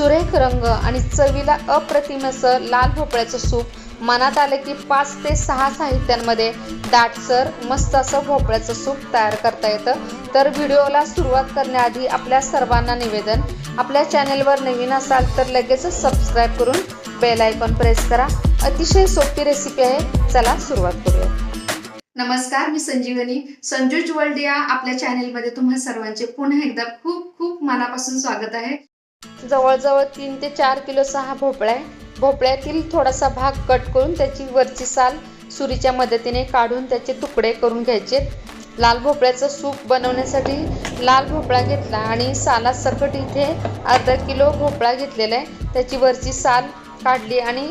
सुरेख रंग आणि चवीला अप्रतिम असं लाल भोपळ्याचं सूप मनात आलं की पाच ते सहा साहित्यांमध्ये दाटसर मस्त असं भोपळ्याचं सूप तयार करता येतं. तर व्हिडिओला सुरुवात करण्याआधी आपल्या सर्वांना निवेदन आपल्या चॅनेलवर नवीन असाल तर लगेचच सबस्क्राईब करून बेल आयकॉन प्रेस करा. अतिशय सोपी रेसिपी आहे. चला सुरुवात करूया. नमस्कार मी संजीवनी. संजूज वर्ल्ड या आपल्या चॅनेलमध्ये तुम्हा सर्वांचे पुन्हा एकदा खूप खूप मनापासून स्वागत आहे. जवळजवळ तीन ते चार किलो सहा भोपळा आहे. भोपळ्यातील थोडासा भाग कट करून त्याची वरची साल सुरीच्या मदतीने काढून त्याचे तुकडे करून घ्यायचे. लाल भोपळ्याचं सूप बनवण्यासाठी लाल भोपळा घेतला आणि सालासकट इथे अर्धा किलो भोपळा घेतलेला आहे. त्याची वरची साल काढली आणि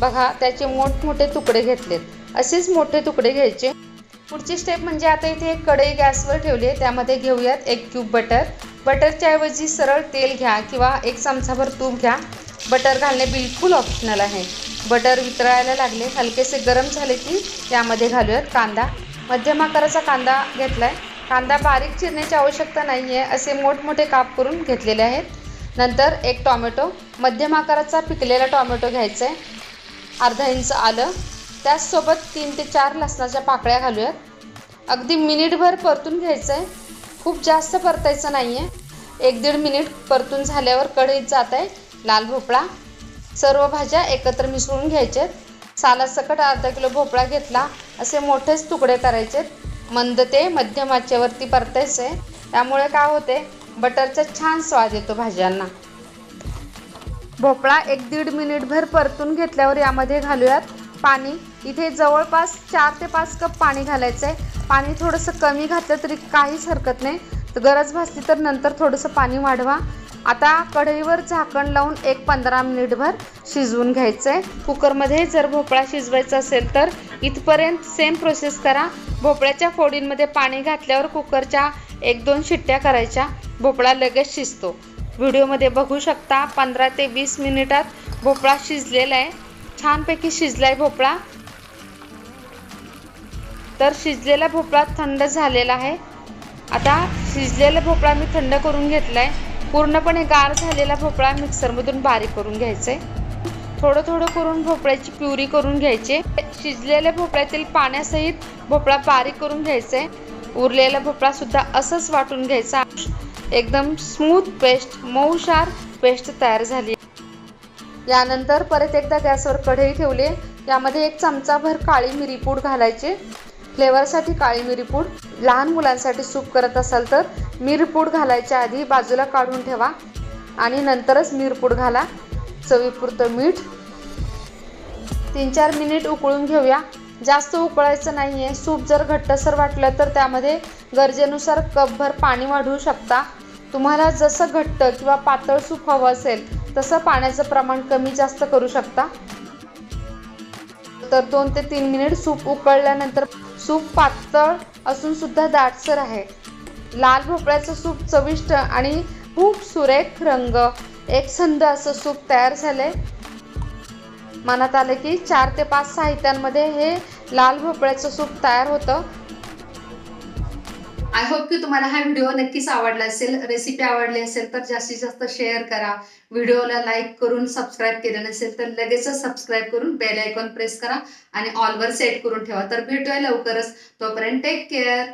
बघा त्याचे मोठमोठे तुकडे घेतलेत. असेच मोठे तुकडे घ्यायचे. पुढची स्टेप म्हणजे आता इथे एक कढई गॅसवर ठेवली आहे. त्यामध्ये घेऊयात एक क्यूब बटर बटरच्या ऐवजी सरळ तेल घ्या किंवा एक चमचाभर तूप घ्या. बटर घालणे बिलकुल ऑप्शनल आहे. बटर वितळायला लागले हलकेसे गरम झाले की त्यामध्ये घालूयात कांदा. मध्यम आकाराचा कांदा घेतला आहे कांदा बारीक चिरण्याची आवश्यकता नाही आहे असे मोठमोठे काप करून घेतलेले आहेत. नंतर एक टॉमॅटो मध्यम आकाराचा पिकलेला टॉमॅटो घ्यायचा आहे अर्धा इंच आलं. त्याचसोबत तीन ते चार लसणाच्या पाकळ्या घालूयात. अगदी मिनिटभर परतून घ्यायचं आहे खूप जास्त परतायचं नाही आहे एक दीड मिनिट परतून झाल्यावर कढईत जात आहे लाल भोपळा. सर्व भाज्या एकत्र मिसळून घ्यायच्यात सालासकट अर्धा किलो भोपळा घेतला. असे मोठेच तुकडे करायचेत. मंद ते मध्यम आचेवरती परतायचं आहे त्यामुळे काय होते बटरचा छान स्वाद येतो भाज्यांना. भोपळा एक दीड मिनिटभर परतून घेतल्यावर यामध्ये घालूयात पाणी. इथे जवळपास चार ते पाच कप पाणी घालायचं आहे पाणी थोडंसं कमी घातलं तरी काहीच हरकत नाही. तर गरज भासली तर नंतर थोडंसं पाणी वाढवा. आता कढईवर झाकण लावून एक पंधरा मिनिटभर शिजवून घ्यायचं आहे कुकरमध्ये जर भोपळा शिजवायचा असेल तर इथपर्यंत सेम प्रोसेस करा. भोपळ्याच्या फोडींमध्ये पाणी घातल्यावर कुकरच्या एक दोन शिट्ट्या करायच्या. भोपळा लगेच शिजतो. व्हिडिओमध्ये बघू शकता पंधरा ते वीस मिनिटात भोपळा शिजलेला आहे. छानपैकी शिजला आहे भोपळा. तर शिजलेला भोपळा थंड झालेला आहे. आता शिजलेला भोपळा मी थंड करून घेतला आहे पूर्णपणे गार झालेला भोपळा मिक्सरमधून बारीक करून घ्यायचा आहे थोडं थोडं करून भोपळ्याची प्युरी करून घ्यायची. शिजलेल्या भोपळ्यातील पाण्यासहित भोपळा बारीक करून घ्यायचा आहे उरलेला भोपळासुद्धा असंच वाटून घ्यायचा. एकदम स्मूथ पेस्ट मऊशार पेस्ट तयार झाली. यानंतर परत एकदा गॅसवर कढई ठेवली. यामध्ये एक चमचाभर काळी मिरी पूड घालायची. फ्लेवरसाठी काळी मिरीपूड लहान मुलांसाठी सूप करत असाल तर मिरपूड घालायच्या आधी बाजूला काढून ठेवा आणि नंतरच मिरपूड घाला. चवीपुरतं मीठ. तीन चार मिनिट उकळून घेऊया. जास्त उकळायचं नाही आहे सूप जर घट्टसर वाटलं तर त्यामध्ये गरजेनुसार कपभर पाणी वाढवू शकता. तुम्हाला जसं घट्ट किंवा पातळ सूप हवं असेल तसं पाण्याचं प्रमाण कमी जास्त करू शकता. तर दोन ते तीन मिनिट सूप उकळल्यानंतर सूप पातळ असून सुद्धा दाटसर आहे. लाल भोपळ्याचं सूप चविष्ट आणि खूप सुरेख रंग. एक संद असं सूप तयार झाले मनात आलं की चार ते पाच साहित्यांमध्ये हे लाल भोपळ्याचं सूप तयार होतं. आय होप की तुम्हाला हा व्हिडिओ नक्कीच आवडला असेल. रेसिपी आवडली असेल तर जास्तीत जास्त शेअर करा. व्हिडिओला लाईक करून सबस्क्राईब केलं नसेल तर लगेचच सबस्क्राईब करून बेल आयकॉन प्रेस करा आणि ऑलवर सेट करून ठेवा. तर भेटूया लवकरच. तोपर्यंत टेक केअर